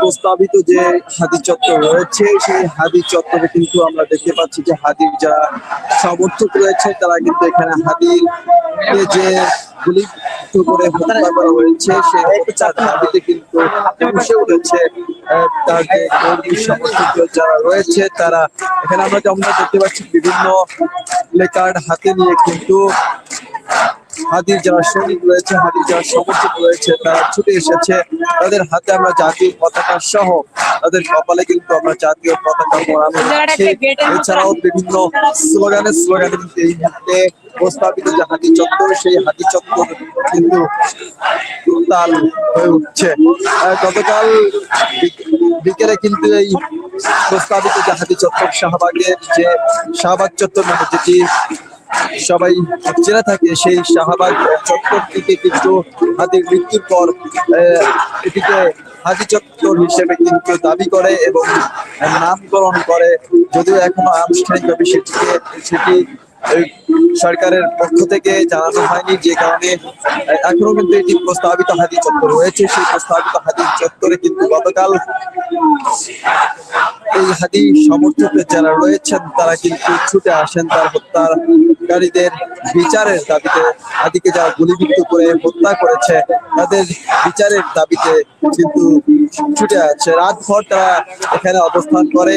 প্রস্তাবিত যে হাদি চত্বর রয়েছে, সেই হাদি চত্বরে কিন্তু আমরা দেখতে পাচ্ছি যে হাদির যারা সমর্থক রয়েছে, তারা কিন্তু এখানে হাদির যে গুলি করে হত্যা করা হয়েছে, সেই হত্যার কিন্তু উঠেছে। তার যে কর্মী যারা রয়েছে, তারা এখানে আমরা যেমন দেখতে পাচ্ছি, বিভিন্ন প্লেকার্ড হাতে নিয়ে কিন্তু হাদির যারা সৈনিক রয়েছে হাদির যারা সমর্থক রয়েছে, তারা ছুটে এসেছে। তাদের হাতে আমরা জাতীয় পতাকা সহ তাদের কপালে কিন্তু আমরা জাতীয় পতাকা পরানো এছাড়াও বিভিন্ন স্লোগানে স্লোগানে এই মুহূর্তে প্রস্তাবিত যে হাতি চত্বর, সেই হাতি চত্বর কিন্তু উত্তাল হয়ে উঠছে। গতকাল বিকেলে কিন্তু এই প্রস্তাবিত হাতি চত্বর শাহবাগের যে শাহবাগ চত্বর নামে যেটি সবাই চেনা থাকে, সেই শাহবাগ চত্বর থেকে কিন্তু হাতির মৃত্যুর পর এটিকে হাজি চত্বর হিসেবে কিন্তু দাবি করে এবং নামকরণ করে। যদিও এখনও আনুষ্ঠানিকভাবে সেটিকে, সেটি সরকারের পক্ষ থেকে জানানো হয়নি যে কারণে এখনও কিন্তু এটি প্রস্তাবিত হাতি চত্বর রয়েছে সেই প্রস্তাবিত হাতি চত্বরে কিন্তু গতকাল এই হাদি সমর্থকের যারা রয়েছেন, তারা কিন্তু ছুটে আসেন। তার হত্যাকারীদের বিচারের দাবিতে হাদিকে যারা গুলিবিদ্ধ করে হত্যা করেছে, তাদের বিচারের দাবিতে কিন্তু ছুটে আছে রাতভর তারা এখানে অবস্থান করে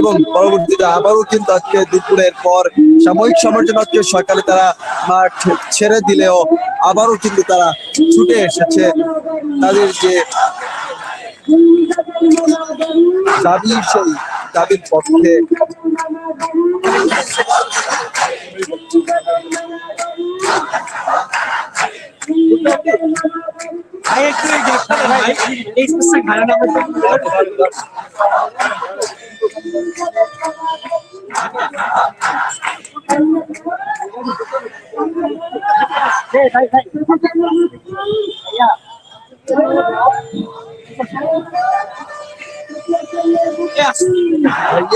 এবং পরবর্তীতে আবারও কিন্তু আজকে দুপুরের পর সাময়িক সময়ের জন্য আজকে সকালে তারা মাঠ ছেড়ে দিলেও আবারও কিন্তু তারা ছুটে এসেছে। তাদের যে দাবি, সেই দাবির পক্ষে একটু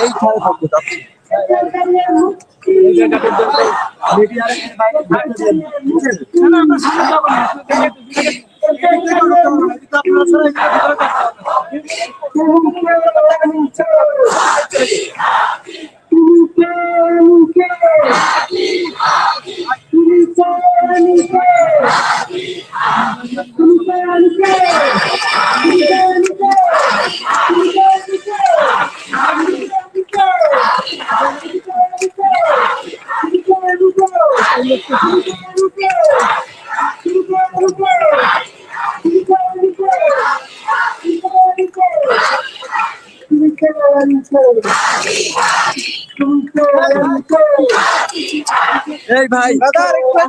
এই এই ভাই। ভাই ভাই